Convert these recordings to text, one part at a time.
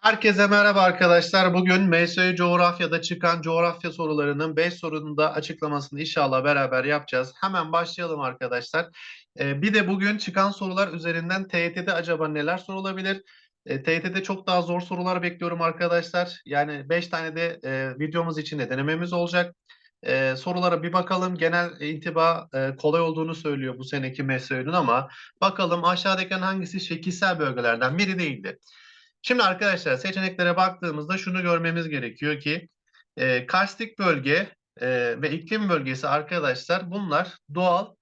Herkese merhaba arkadaşlar. Bugün MSÖ coğrafyada çıkan coğrafya sorularının 5 sorunun da açıklamasını inşallah beraber yapacağız. Hemen başlayalım arkadaşlar. Ee, bir de bugün çıkan sorular üzerinden TYT'de acaba neler sorulabilir? E, TYT'de çok daha zor sorular bekliyorum arkadaşlar. Yani 5 tane de e, videomuz içinde denememiz olacak. E, sorulara bir bakalım. Genel intiba e, kolay olduğunu söylüyor bu seneki MSÖ'nün ama bakalım aşağıdaki hangisi şekilsel bölgelerden biri değildi. Şimdi arkadaşlar seçeneklere baktığımızda şunu görmemiz gerekiyor ki e, karstik bölge e, ve iklim bölgesi arkadaşlar bunlar doğal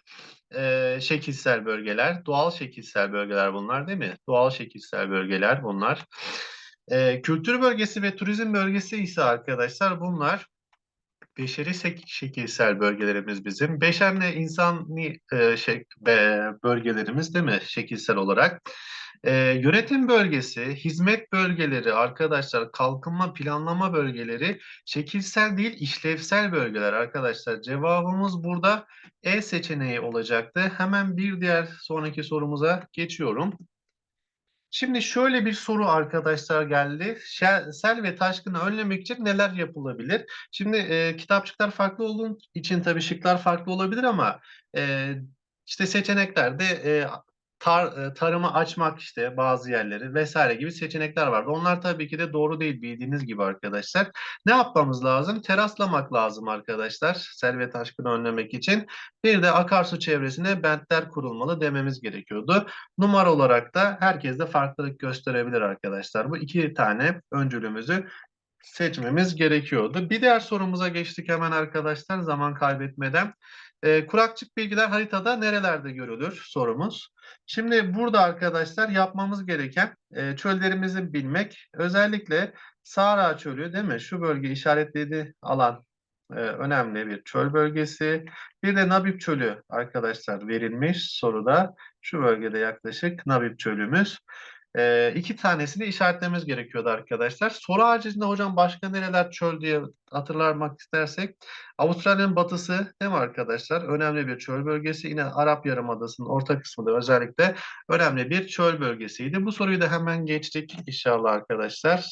e, şekilsel bölgeler. Doğal şekilsel bölgeler bunlar değil mi? Doğal şekilsel bölgeler bunlar. E, kültür bölgesi ve turizm bölgesi ise arkadaşlar bunlar beşeri şekilsel bölgelerimiz bizim. Beşerle insani e, şey, be, bölgelerimiz değil mi şekilsel olarak? E, yönetim bölgesi, hizmet bölgeleri arkadaşlar, kalkınma planlama bölgeleri şekilsel değil işlevsel bölgeler arkadaşlar. Cevabımız burada E seçeneği olacaktı. Hemen bir diğer sonraki sorumuza geçiyorum. Şimdi şöyle bir soru arkadaşlar geldi. Sel ve taşkını önlemek için neler yapılabilir? Şimdi e, kitapçıklar farklı olduğu için tabii şıklar farklı olabilir ama e, işte seçeneklerde e, tar, e, tarımı açmak işte bazı yerleri vesaire gibi seçenekler vardı. Onlar tabii ki de doğru değil bildiğiniz gibi arkadaşlar. Ne yapmamız lazım? Teraslamak lazım arkadaşlar sel ve taşkını önlemek için. Bir de akarsu çevresine bentler kurulmalı dememiz gerekiyordu. Numara olarak da herkes de farklılık gösterebilir arkadaşlar. Bu iki tane öncülümüzü seçmemiz gerekiyordu. Bir diğer sorumuza geçtik hemen arkadaşlar zaman kaybetmeden. E, kurakçık bilgiler haritada nerelerde görülür sorumuz. Şimdi burada arkadaşlar yapmamız gereken e, çöllerimizi bilmek. Özellikle Sahra Çölü değil mi? Şu bölge işaretlediği alan e, önemli bir çöl bölgesi. Bir de Nabib Çölü arkadaşlar verilmiş soruda. Şu bölgede yaklaşık Nabib Çölümüz. E, iki tanesini işaretlememiz gerekiyordu arkadaşlar. Soru haricinde hocam başka nereler çöl diye hatırlamak istersek Avustralya'nın batısı değil mi arkadaşlar? Önemli bir çöl bölgesi. Yine Arap Yarımadası'nın orta kısmı da özellikle önemli bir çöl bölgesiydi. Bu soruyu da hemen geçtik inşallah arkadaşlar.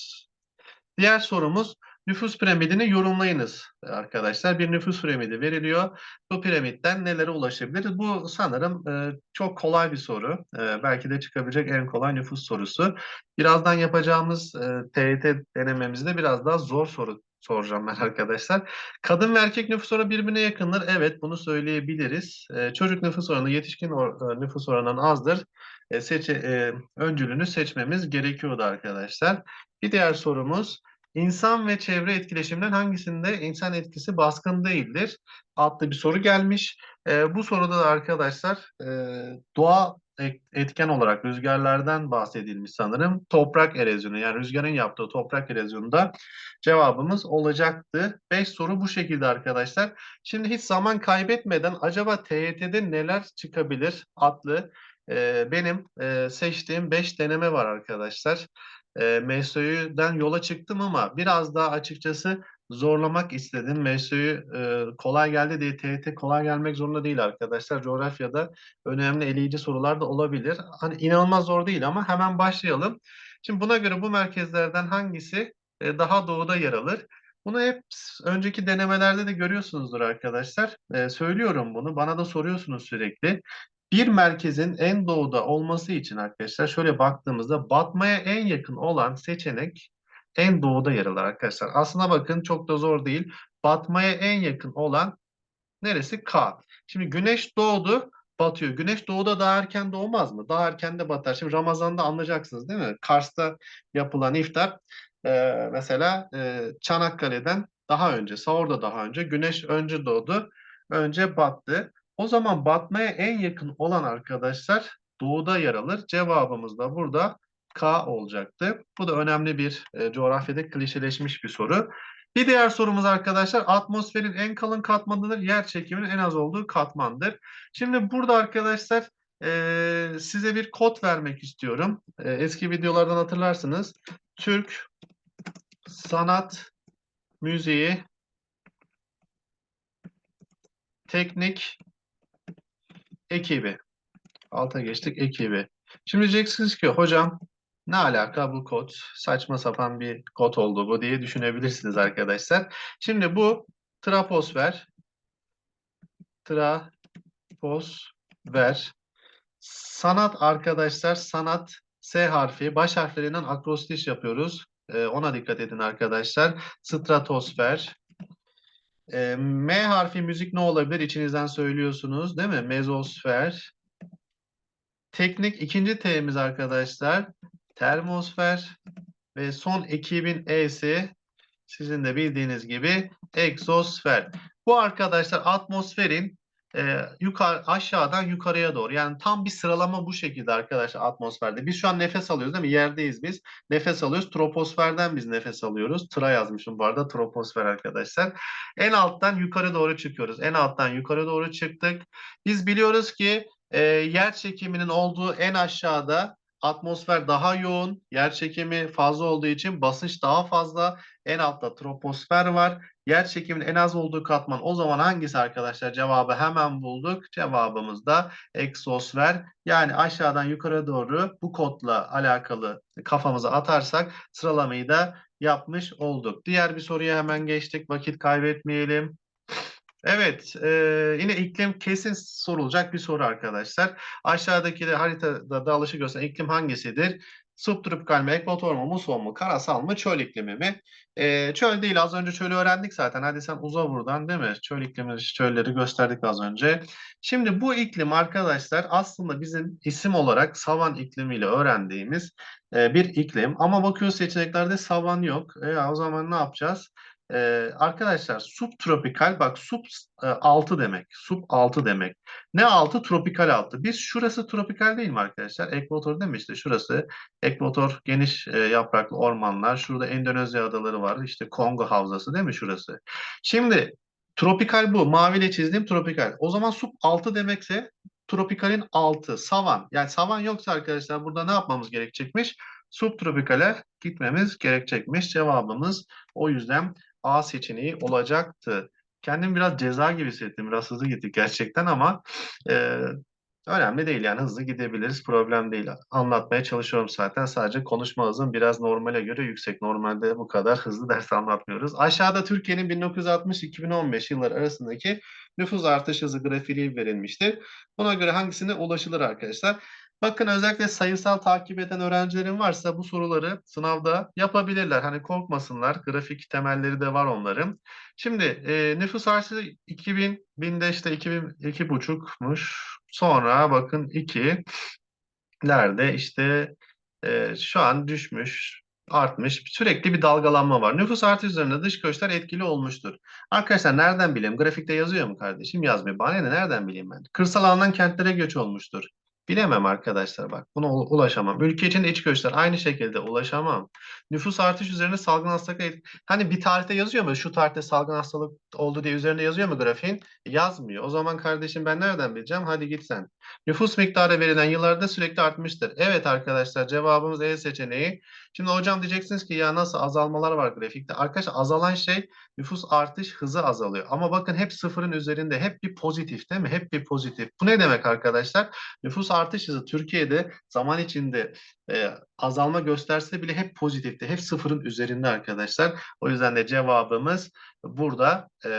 Diğer sorumuz Nüfus piramidini yorumlayınız arkadaşlar. Bir nüfus piramidi veriliyor. Bu piramitten nelere ulaşabiliriz? Bu sanırım e, çok kolay bir soru. E, belki de çıkabilecek en kolay nüfus sorusu. Birazdan yapacağımız e, TYT denememizde biraz daha zor soru soracağım ben arkadaşlar. Kadın ve erkek nüfus oranı birbirine yakındır. Evet bunu söyleyebiliriz. E, çocuk nüfus oranı yetişkin or, e, nüfus oranından azdır. E, seçe, e, öncülünü seçmemiz gerekiyordu arkadaşlar. Bir diğer sorumuz İnsan ve çevre etkileşiminden hangisinde insan etkisi baskın değildir? Adlı bir soru gelmiş. E, bu soruda da arkadaşlar e, doğa etken olarak rüzgarlardan bahsedilmiş sanırım. Toprak erozyonu yani rüzgarın yaptığı toprak erozyonunda cevabımız olacaktı. Beş soru bu şekilde arkadaşlar. Şimdi hiç zaman kaybetmeden acaba TYT'de neler çıkabilir adlı e, benim e, seçtiğim beş deneme var arkadaşlar e, MSÖ'den yola çıktım ama biraz daha açıkçası zorlamak istedim. MSÖ'yü e, kolay geldi diye TYT kolay gelmek zorunda değil arkadaşlar. Coğrafyada önemli eleyici sorular da olabilir. Hani inanılmaz zor değil ama hemen başlayalım. Şimdi buna göre bu merkezlerden hangisi e, daha doğuda yer alır? Bunu hep önceki denemelerde de görüyorsunuzdur arkadaşlar. E, söylüyorum bunu. Bana da soruyorsunuz sürekli bir merkezin en doğuda olması için arkadaşlar şöyle baktığımızda batmaya en yakın olan seçenek en doğuda yer alır arkadaşlar. Aslına bakın çok da zor değil. Batmaya en yakın olan neresi? K. Şimdi güneş doğdu batıyor. Güneş doğuda daha erken doğmaz mı? Daha erken de batar. Şimdi Ramazan'da anlayacaksınız değil mi? Kars'ta yapılan iftar e, mesela e, Çanakkale'den daha önce, Sahur'da daha önce. Güneş önce doğdu, önce battı. O zaman batmaya en yakın olan arkadaşlar doğuda yer alır. Cevabımız da burada K olacaktı. Bu da önemli bir e, coğrafyada klişeleşmiş bir soru. Bir diğer sorumuz arkadaşlar atmosferin en kalın katmanıdır. Yer çekiminin en az olduğu katmandır. Şimdi burada arkadaşlar e, size bir kod vermek istiyorum. E, eski videolardan hatırlarsınız. Türk Sanat Müziği Teknik ekibi. Alta geçtik ekibi. Şimdi diyeceksiniz ki hocam Ne alaka bu kod? Saçma sapan bir kod oldu bu diye düşünebilirsiniz arkadaşlar. Şimdi bu troposfer troposfer sanat arkadaşlar sanat S harfi baş harflerinden akrostiş yapıyoruz. Ee, ona dikkat edin arkadaşlar. Stratosfer Ee, M harfi müzik ne olabilir? İçinizden söylüyorsunuz değil mi? Mezosfer Teknik ikinci T'miz arkadaşlar. Termosfer ve son ekibin E'si sizin de bildiğiniz gibi egzosfer. Bu arkadaşlar atmosferin e, yukarı aşağıdan yukarıya doğru. Yani tam bir sıralama bu şekilde arkadaşlar atmosferde. Biz şu an nefes alıyoruz değil mi? Yerdeyiz biz. Nefes alıyoruz. Troposferden biz nefes alıyoruz. Tıra yazmışım bu arada troposfer arkadaşlar. En alttan yukarı doğru çıkıyoruz. En alttan yukarı doğru çıktık. Biz biliyoruz ki e, yer çekiminin olduğu en aşağıda atmosfer daha yoğun, yer çekimi fazla olduğu için basınç daha fazla. En altta troposfer var. Yer çekiminin en az olduğu katman o zaman hangisi arkadaşlar? Cevabı hemen bulduk. Cevabımız da eksosfer. Yani aşağıdan yukarı doğru bu kodla alakalı kafamıza atarsak sıralamayı da yapmış olduk. Diğer bir soruya hemen geçtik. Vakit kaybetmeyelim. Evet, e, yine iklim kesin sorulacak bir soru arkadaşlar. Aşağıdaki de haritada dağılışı gösteren iklim hangisidir? Subtropikal mi, ekvator mu, muson mu, karasal mı, çöl iklimi mi? E, çöl değil, az önce çölü öğrendik zaten. Hadi sen uza buradan değil mi? Çöl iklimi, çölleri gösterdik az önce. Şimdi bu iklim arkadaşlar aslında bizim isim olarak savan iklimiyle öğrendiğimiz e, bir iklim. Ama bakıyoruz seçeneklerde savan yok. E, o zaman ne yapacağız? Ee, arkadaşlar subtropikal bak sub e, altı demek. Sub altı demek. Ne altı? Tropikal altı. Biz şurası tropikal değil mi arkadaşlar? Ekvator değil mi işte şurası? Ekvator geniş e, yapraklı ormanlar. Şurada Endonezya adaları var. İşte Kongo havzası değil mi şurası? Şimdi tropikal bu. Maviyle çizdiğim tropikal. O zaman sub altı demekse tropikalin altı. Savan. Yani savan yoksa arkadaşlar burada ne yapmamız gerekecekmiş? Subtropikale gitmemiz gerekecekmiş. Cevabımız o yüzden A seçeneği olacaktı. Kendim biraz ceza gibi hissettim. Biraz hızlı gittik gerçekten ama e, önemli değil yani hızlı gidebiliriz. Problem değil. Anlatmaya çalışıyorum zaten. Sadece konuşma hızım biraz normale göre yüksek. Normalde bu kadar hızlı ders anlatmıyoruz. Aşağıda Türkiye'nin 1960-2015 yılları arasındaki nüfus artış hızı grafiği verilmiştir. Buna göre hangisine ulaşılır arkadaşlar? Bakın özellikle sayısal takip eden öğrencilerin varsa bu soruları sınavda yapabilirler. Hani korkmasınlar. Grafik temelleri de var onların. Şimdi e, nüfus artışı 2000, binde işte 2000, iki buçukmuş. Sonra bakın 2 nerede işte e, şu an düşmüş artmış. Sürekli bir dalgalanma var. Nüfus artışı üzerinde dış göçler etkili olmuştur. Arkadaşlar nereden bileyim? Grafikte yazıyor mu kardeşim? Yazmıyor. Bana ne? Nereden bileyim ben? Kırsal alandan kentlere göç olmuştur. Bilemem arkadaşlar bak. Buna ulaşamam. Ülke için iç göçler aynı şekilde ulaşamam. Nüfus artış üzerine salgın hastalık hani bir tarihte yazıyor mu? Şu tarihte salgın hastalık oldu diye üzerinde yazıyor mu grafiğin? Yazmıyor. O zaman kardeşim ben nereden bileceğim? Hadi git sen. Nüfus miktarı verilen yıllarda sürekli artmıştır. Evet arkadaşlar cevabımız E seçeneği. Şimdi hocam diyeceksiniz ki ya nasıl azalmalar var grafikte? Arkadaşlar azalan şey nüfus artış hızı azalıyor. Ama bakın hep sıfırın üzerinde hep bir pozitif değil mi? Hep bir pozitif. Bu ne demek arkadaşlar? Nüfus artış hızı Türkiye'de zaman içinde e, azalma gösterse bile hep pozitifte. Hep sıfırın üzerinde arkadaşlar. O yüzden de cevabımız burada e,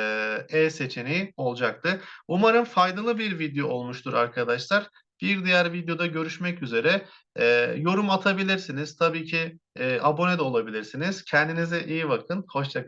e seçeneği olacaktı. Umarım faydalı bir video olmuştur arkadaşlar. Bir diğer videoda görüşmek üzere. E, yorum atabilirsiniz. Tabii ki e, abone de olabilirsiniz. Kendinize iyi bakın. Hoşçakalın.